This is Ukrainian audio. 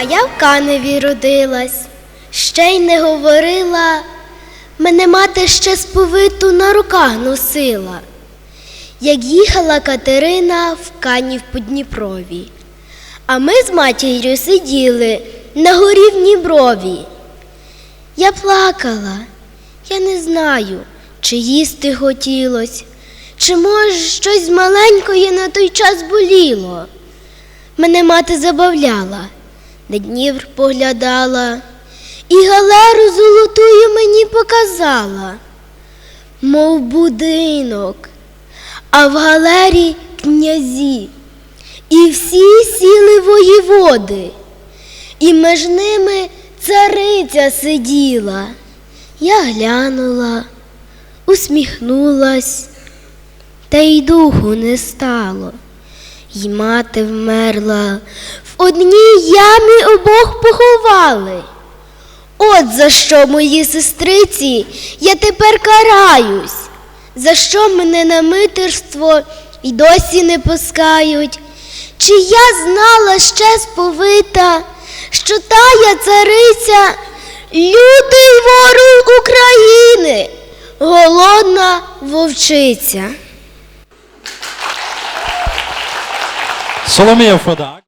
А я в Каневі родилась, ще й не говорила. Мене мати ще сповиту на руках носила. Як їхала Катерина в Канів по Дніпрові. А ми з матір'ю сиділи на горі в Дніпрові. Я плакала, я не знаю, чи їсти хотілось, чи може щось маленької на той час боліло. Мене мати забавляла, на Дніпр поглядала, і галеру золотую мені показала, мов будинок, а в галері князі, і всі сіли воєводи, і між ними цариця сиділа. Я глянула, усміхнулась, та й духу не стало. І мати вмерла, в одній ямі обох поховали. От за що, мої сестриці, я тепер караюсь, за що мене на митирство й досі не пускають. Чи я знала ще сповита, що тая цариця лютий ворог України, голодна вовчиця. Salomé é o da.